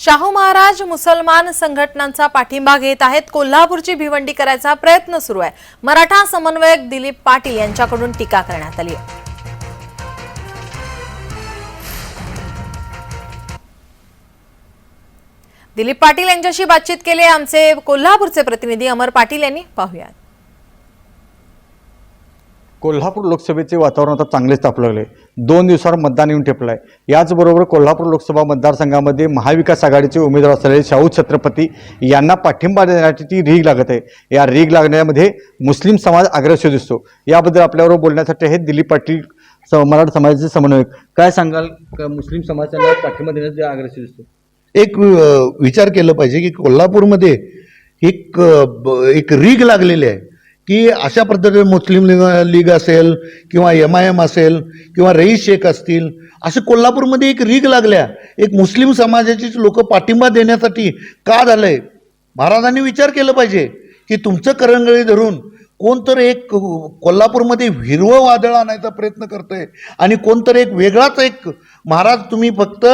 शाहू महाराज मुसलमान संघटनांचा पाठिंबा घेत आहेत. कोल्हापूरची भिवंडी करायचा प्रयत्न सुरू आहे. मराठा समन्वयक दिलीप पाटील यांच्याकडून टीका करण्यात आली आहे. दिलीप पाटील यांच्याशी बातचीत केली आमचे कोल्हापूरचे प्रतिनिधी अमर पाटील यांनी. पाहूयात. कोल्हापूर लोकसभेचे वातावरण आता चांगलेच तापलं लागले. दोन दिवसावर मतदान येऊन ठेपलं आहे याचबरोबर कोल्हापूर लोकसभा मतदारसंघामध्ये महाविकास आघाडीचे उमेदवार असलेले शाहू छत्रपती यांना पाठिंबा देण्याची रीग लागत आहे. या रीग लागण्यामध्ये मुस्लिम समाज अग्रेसिव्ह दिसतो. याबद्दल आपल्याबरोबर बोलण्यासाठी आहेत दिलीप पाटील मराठा समाजाचे समन्वयक. काय सांगाल? का मुस्लिम समाजाला पाठिंबा देण्याचे अग्रेसिव्ह दिसतो. एक विचार केला पाहिजे की कोल्हापूरमध्ये एक ब- एक रीग लागलेली आहे. की अशा पद्धतीने मुस्लिम लीग लीग असेल किंवा एम आय एम असेल किंवा रईस शेख असतील असे कोल्हापूरमध्ये एक रीग लागल्या. एक मुस्लिम समाजाचीच लोक पाठिंबा देण्यासाठी का झालं आहे महाराजांनी विचार केला पाहिजे की तुमचं करंगळी धरून कोणतर एक कोल्हापूरमध्ये हिरवं वादळ आणायचा प्रयत्न करतोय आणि कोणतर एक वेगळाच एक महाराज तुम्ही फक्त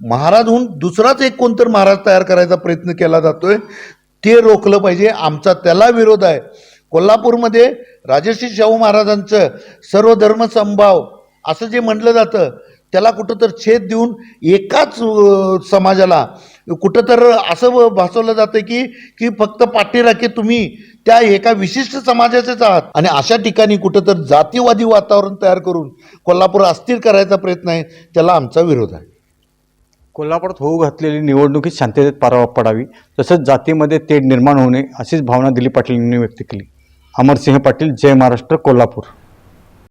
महाराजहून दुसराच एक कोणतर महाराज तयार करायचा प्रयत्न केला जातोय ते रोखलं पाहिजे. आमचा त्याला विरोध आहे. कोल्हापूरमध्ये राजर्षी शाहू महाराजांचं सर्व धर्मसंभाव असं जे म्हटलं जातं त्याला कुठं तर छेद देऊन एकाच समाजाला कुठं तर असं भासवलं जातं की की फक्त पाठीराखे तुम्ही त्या एका विशिष्ट समाजाचेच आहात. आणि अशा ठिकाणी कुठं तर जातीवादी वातावरण तयार करून कोल्हापूर अस्थिर करायचा प्रयत्न आहे त्याला आमचा विरोध आहे. कोल्हापुरात होऊ घातलेली निवडणुकीत शांततेत पारावा पडावी तसंच जातीमध्ये तेढ निर्माण होणे अशीच भावना दिलीप पाटील यांनी व्यक्त केली. अमरसिंह पाटील जय महाराष्ट्र कोल्हापूर.